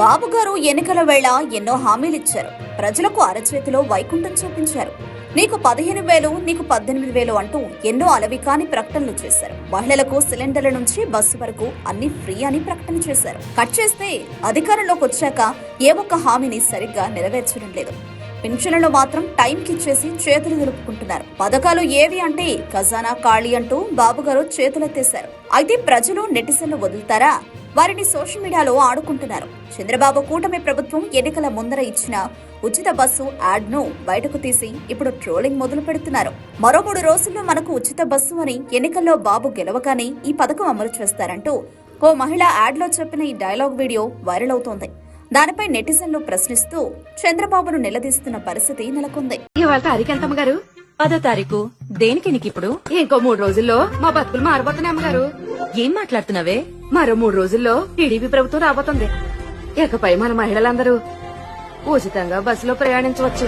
బాబు గారు ఎన్నికల వేళ ఎన్నో హామీలిచ్చారు. ప్రజలకు అరచేతిలో వైకుంఠం చూపించారు. నీకు పదిహేను వేలు నీకు పద్దెనిమిది వేలు అంటూ ఎన్నో అలవికాని ప్రకటనలు చేశారు. మహిళలకు సిలిండర్ల నుంచి బస్సు వరకు అన్ని ఫ్రీ అని ప్రకటన చేశారు. కట్ చేస్తే అధికారంలోకి వచ్చాక ఏ ఒక్క హామీని సరిగ్గా నెరవేర్చడం లేదు. పెన్షన్లను మాత్రం టైంకి ఇచ్చేసి చేతులు నిలుపుకుంటున్నారు పథకాలు ఏవి అంటే ఖజానా ఖాళీ అంటూ బాబు గారు చేతులెత్తేశారు. అయితే ప్రజలు నెటిజన్లు వదులుతారా? వారిని సోషల్ మీడియాలో ఆడుకుంటున్నారు. చంద్రబాబు కూటమి ప్రభుత్వం ఎన్నికల ముందర ఇచ్చిన ఉచిత బస్సు యాడ్ను బయటకు తీసి ఇప్పుడు ట్రోలింగ్ మొదలు పెడుతున్నారు. మరో మూడు రోజుల్లో మనకు ఉచిత బస్సు అని ఎన్నికల్లో బాబు గెలవగానే ఈ పథకం అమలు చేస్తారంటూ ఓ మహిళ యాడ్లో చెప్పిన ఈ డైలాగ్ వీడియో వైరల్ అవుతోంది. దానిపై నెటిజన్లు ప్రశ్నిస్తూ చంద్రబాబును నిలదీస్తున్న పరిస్థితి నెలకొంది. పదో తారీఖు. దేనికి నీకు ఇప్పుడు? ఇంకో మూడు రోజుల్లో మా బతుకులు మారబోతున్నాయి అమ్మగారు. ఏం మాట్లాడుతున్నావే? మరో మూడు రోజుల్లో టీడీపీ ప్రభుత్వం రాబోతుంది. ఇకపై మన మహిళలందరూ ఉచితంగా బస్సులో ప్రయాణించవచ్చు.